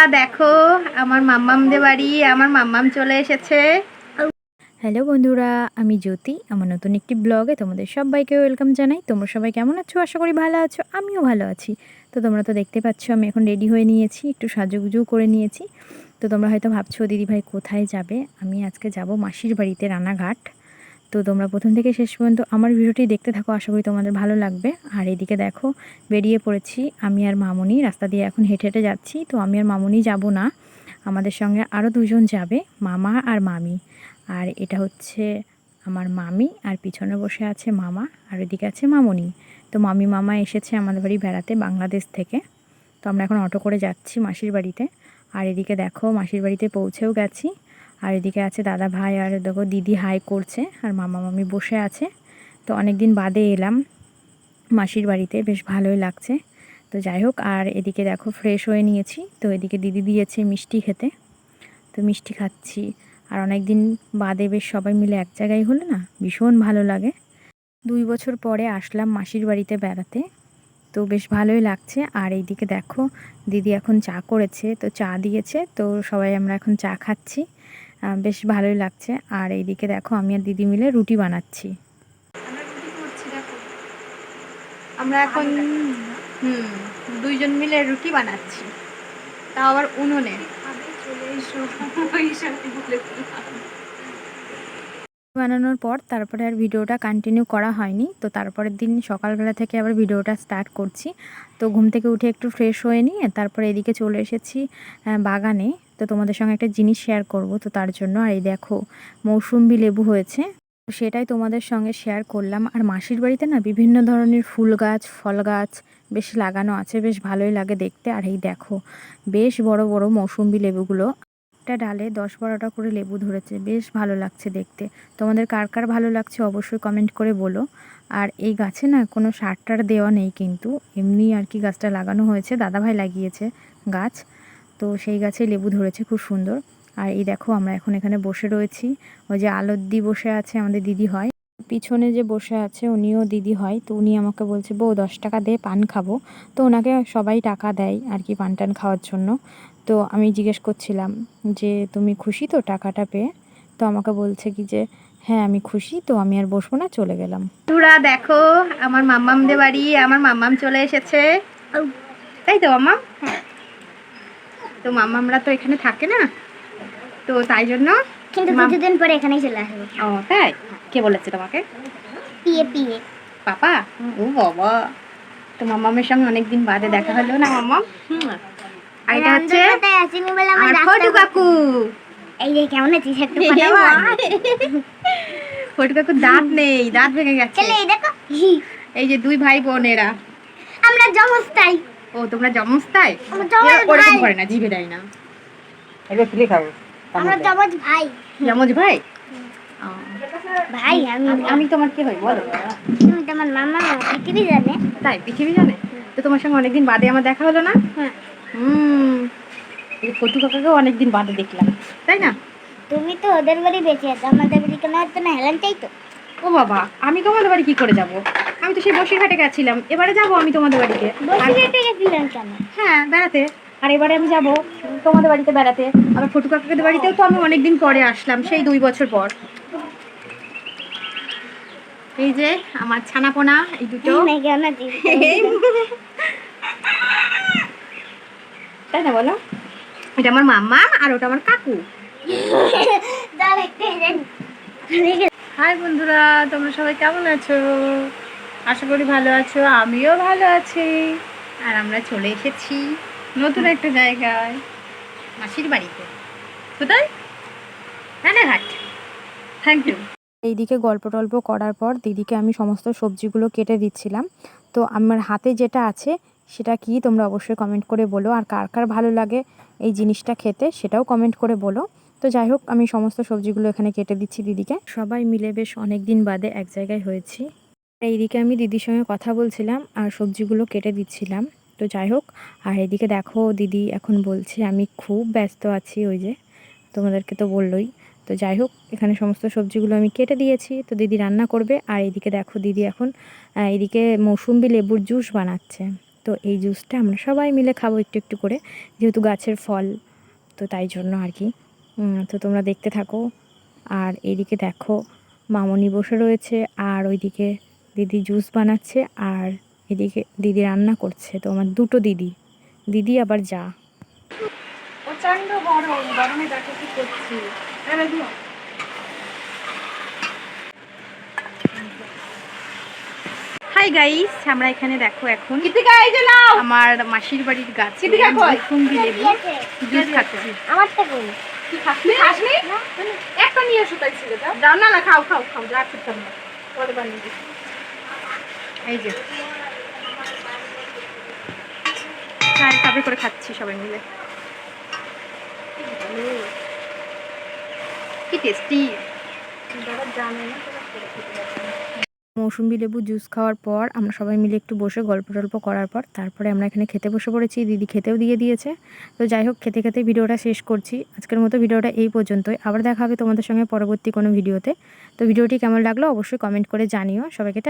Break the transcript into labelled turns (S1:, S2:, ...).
S1: বন্ধুরা, দেখো, আমার মাম্মামদের বাড়ি, আমার মাম্মাম চলে এসেছে। হ্যালো বন্ধুরা, আমি জ্যোতি, আমার নতুন একটি ব্লগে তোমাদের সবাইকে ওয়েলকাম জানাই। তোমরা সবাই কেমন আছো? আশা করি ভালো আছো, আমিও ভালো আছি। তো তোমরা তো দেখতে পাচ্ছ, আমি এখন রেডি হয়ে নিয়েছি, একটু সাজুগুজু করে নিয়েছি। তো তোমরা হয়তো ভাবছ দিদিভাই কোথায় যাবে? আমি আজকে যাব মাসির বাড়িতে রানাঘাট। তো তোমরা প্রথম থেকে শেষ পর্যন্ত আমার ভিডিওটি দেখতে থাকো, আশা করি তোমাদের ভালো লাগবে। আর এদিকে দেখো, বেরিয়ে পড়েছি। আমি আর মামুনি রাস্তা দিয়ে এখন হেঁটে হেঁটে যাচ্ছি। তো আমি আর মামুনি যাব না। আমাদের সঙ্গে আরও দুজন যাবে, মামা আর মামি। আর এটা হচ্ছে আমার মামি, আর পিছনে বসে আছে মামা, আর এদিকে আছে মামুনি। তো মামি, মামা এসেছে আমাদের বাড়ি বেড়াতে বাংলাদেশ থেকে। তো আমরা এখন অটো করে যাচ্ছি মাসির বাড়িতে। আর এদিকে দেখো, মাসির বাড়িতে পৌঁছেও গেছি। আর এদিকে আছে দাদা ভাই আর দেখো দিদি হাই করছে আর মামা মামি বসে আছে। তো অনেক দিন বাদে এলাম মাসির বাড়িতে, বেশ ভালোই লাগছে। তো যাই হোক, আর এদিকে দেখো ফ্রেশ হয়ে নিয়েছি। তো এদিকে দিদি দিয়েছে মিষ্টি খেতে। তো মিষ্টি খাচ্ছি। আর অনেক দিন বাদে বেশ সবাই মিলে এক জায়গায় হলো না ভীষণ ভালো লাগে। দুই বছর পরে আসলাম মাসির বাড়িতে বেড়াতে। তো বেশ ভালোই লাগছে। আর এইদিকে দেখো দিদি এখন চা করেছে। তো চা দিয়েছে। তো সবাই আমরা এখন চা খাচ্ছি। বেশ ভালোই লাগছে। আর এইদিকে দেখো আমি আর দিদি মিলে রুটি বানাচ্ছি। আমরা এখন হুম দুইজন মিলে রুটি বানাচ্ছি। তাও আবার উনুনে। বানানোর পর তারপরে আর ভিডিওটা কন্টিনিউ করা হয়নি। তো তারপরের দিন সকালবেলা থেকে আবার ভিডিওটা স্টার্ট করছি। তো ঘুম থেকে উঠে একটু ফ্রেশ হয়ে নিয়ে তারপরে এদিকে চলে এসেছি বাগানে। তো তোমাদের সঙ্গে একটা জিনিস শেয়ার করব তো তার জন্য। আর এই দেখো, মৌসুম্বি লেবু হয়েছে। সেটাই তোমাদের সঙ্গে শেয়ার করলাম। আর মাসির বাড়িতে না বিভিন্ন ধরনের ফুল গাছ, ফল গাছ বেশ লাগানো আছে, বেশ ভালোই লাগে দেখতে। আর এই দেখো, বেশ বড় বড় মৌসুম্বি লেবুগুলো। একটা ডালে দশ বারোটা করে লেবু ধরেছে, বেশ ভালো লাগছে দেখতে। তোমাদের কার কার ভালো লাগছে অবশ্যই কমেন্ট করে বলো। আর এই গাছে না কোনো সার টার দেওয়া নেই কিন্তু, এমনি আর কি গাছটা লাগানো হয়েছে। দাদাভাই লাগিয়েছে গাছ। তো সেই গাছে লেবু ধরেছে খুব সুন্দর। আর এই দেখো আমরা এখন এখানে বসে রয়েছি। ওই যে আলদ্দি বসে আছে আমাদের দিদি হয়। পিছনে যে বসে আছে উনিও দিদি হয়। তো উনি আমাকে বলছে বউ দশ টাকা দে পান খাব। তো ওনাকে সবাই টাকা দেয় আর কি পান টান খাওয়ার জন্য। তো আমি জিজ্ঞেস করছিলাম যে তুমি খুশি তো টাকাটা পেয়ে? তো আমাকে বলছে কি যে হ্যাঁ আমি খুশি তো আমি আর বসবো না চলে গেলাম। তোরা দেখো আমার মাম্মামদের বাড়ি আমার মাম্মাম চলে এসেছে। তাই তো মাম্মাম? তো মাম্মামরা তো এখানে থাকে না? তো তাই জন্য
S2: কিন্তু কিছুদিন পরে এখানেই চলে আসব।
S1: ও তাই? কে বলেছে তোমাকে?
S2: পিয়ে পিয়ে।
S1: পাপা? ও বাবা। তো মাম্মামের সঙ্গে অনেকদিন বাদে দেখা হলো না মাম্মাম আর এটা হচ্ছে ফটু কাকু।
S2: এই যে কেমন আছিস একটু কথা বল।
S1: ফটু কাকুর দাঁত নেই দাঁত ভেঙে গেছে।
S2: চলে এই দেখো।
S1: এই যে দুই ভাই বোন এরা
S2: আমরা জমস্তাই
S1: ও তোমরা জমজ তাই? ওরকম করে না জিভে দেয় না।
S3: এবার তুলে খাব
S2: আমরা জমজ ভাই।
S1: জমজ ভাই? ও,
S2: ভাই আমি
S1: আমি- তোমার কি হই বলো।
S2: তুমি তোমার মামা পৃথিবী জানে।
S1: তাই পৃথিবী জানে? তো তোমার সঙ্গে অনেকদিন বাদে আমার দেখা হলো না?
S2: হ্যাঁ।
S1: হুম। এই ফটু কাকাকেও অনেকদিন বাদে দেখলাম। তাই না?
S2: তুমি তো ওদের বাড়ি বেঁচে আছো আমাদের বাড়ি কেন হচ্ছে না হেলান চাই তো।
S1: ও বাবা আমি তোমাদের বাড়ি কি করে যাব? আমি তো সেই বসিরহাটে গেছিলাম। এবারে যাব আমি তোমাদের বাড়িতে।
S2: বসে
S1: আর-
S2: যেতে গেছিলাম কেন?
S1: হ্যাঁ বেড়াতে। আর এবারে আমি যাব তোমাদের বাড়িতে বেড়াতে। আবার ফটু কাকাদের বাড়িতেও তো আমি অনেকদিন পরে আসলাম সেই দুই বছর পর। এই যে আমার ছানাপোনা এই দুটো। তাই না বলো? এটা আমার মাম্মা আর ওটা আমার কাকু। হাই বন্ধুরা তোমরা সবাই কেমন আছো? আশা করি ভালো আছো, আমিও ভালো আছি। আর আমরা চলে এসেছি নতুন একটা জায়গায়, মাসির বাড়িতে। কোথায়? রানাঘাট। থ্যাংক ইউ এইদিকে গল্প টল্প করার পর দিদিকে আমি সমস্ত সবজিগুলো কেটে দিচ্ছিলাম। তো আমার হাতে যেটা আছে, সেটা কি তোমরা অবশ্যই কমেন্ট করে বলো। আর কার কার ভালো লাগে এই জিনিসটা খেতে, সেটাও কমেন্ট করে বলো। তো যাই হোক, আমি সমস্ত সবজিগুলো এখানে কেটে দিচ্ছি দিদিকে। সবাই মিলে বেশ অনেক দিন বাদে এক জায়গায় হয়েছি। এইদিকে আমি দিদির সঙ্গে কথা বলছিলাম আর সবজিগুলো কেটে দিচ্ছিলাম। তো যাই হোক, আর এদিকে দেখো দিদি এখন বলছে, আমি খুব ব্যস্ত আছি ওই যে, তোমাদেরকে তো বললোই। তো যাই হোক, এখানে সমস্ত সবজিগুলো আমি কেটে দিয়েছি, তো দিদি রান্না করবে। আর এদিকে দেখো দিদি এখন এদিকে মৌসুম্বি লেবুর জুস বানাচ্ছে। তো এই জুসটা আমরা সবাই মিলে খাব একটু একটু করে, যেহেতু গাছের ফল, তো তাই জন্য আর কি। তো তোমরা দেখতে থাকো। আর এইদিকে দেখো, মামনি বসে রয়েছে, আর ওইদিকে দিদি জুস বানাচ্ছে আর এদিকে দিদি রান্না করছে। তো আমার দুটো দিদি। দিদি আবার যা।
S3: প্রচণ্ড গরম। গরমে দেখো কি করছি।
S1: হাই গাইস আমরা এখানে দেখো এখন আমার মাসির বাড়ির গাছে? লেবু জুস খাচ্ছি।
S2: আমার তো
S3: কি খাসনি? খাসনি? একটা নিয়ে এসো তাই ছিল না না খাও খাও খাও। যা খেতাম না পরে বানিয়ে দিই
S1: এই যে। করে খাচ্ছি সবাই মিলে। কি টেস্টি
S3: জানে।
S1: মৌসুম্বি লেবু জুস খাওয়ার পর আমরা সবাই মিলে একটু বসে গল্প টল্প করার পর তারপরে আমরা এখানে খেতে বসে পড়েছি, দিদি খেতেও দিয়ে দিয়েছে। তো যাই হোক, খেতে খেতে ভিডিওটা শেষ করছি। আজকের মতো ভিডিওটা এই পর্যন্তই। আবার দেখা হবে তোমাদের সঙ্গে পরবর্তী কোনো ভিডিওতে। তো ভিডিওটি কেমন লাগল অবশ্যই কমেন্ট করে জানিও। সবাইকে